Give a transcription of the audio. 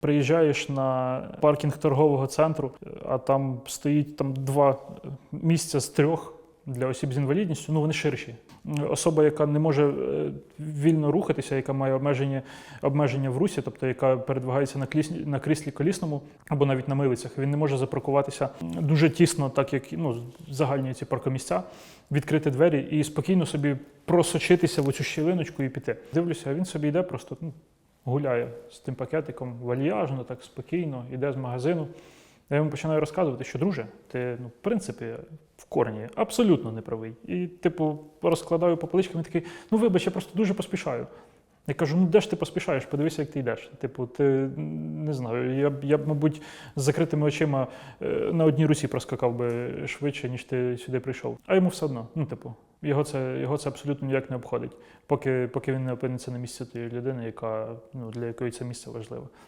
Приїжджаєш на паркінг торгового центру, а там стоїть там два місця з трьох для осіб з інвалідністю. Ну вони ширші. Особа, яка не може е, вільно рухатися, яка має обмеження, обмеження в русі, тобто яка передвигається на, кліс, на кріслі колісному або навіть на милицях, він не може запаркуватися дуже тісно, так як ну, загальні ці паркомісця, відкрити двері і спокійно собі просочитися в оцю щілиночку і піти. Дивлюся, а він собі йде просто ну, гуляє з тим пакетиком вальяжно, так спокійно, йде з магазину. Я йому починаю розказувати, що друже, ти ну, в принципі в корні абсолютно не правий. І, типу, розкладаю по поличкам, він такий, ну вибач, я просто дуже поспішаю. Я кажу, ну де ж ти поспішаєш? Подивися, як ти йдеш. Типу, ти не знаю, я б, я б, мабуть, з закритими очима е, на одній русі проскакав би швидше, ніж ти сюди прийшов. А йому все одно. Ну, типу, його це, його це абсолютно ніяк не обходить, поки, поки він не опиниться на місці тієї людини, яка, ну, для якої це місце важливе.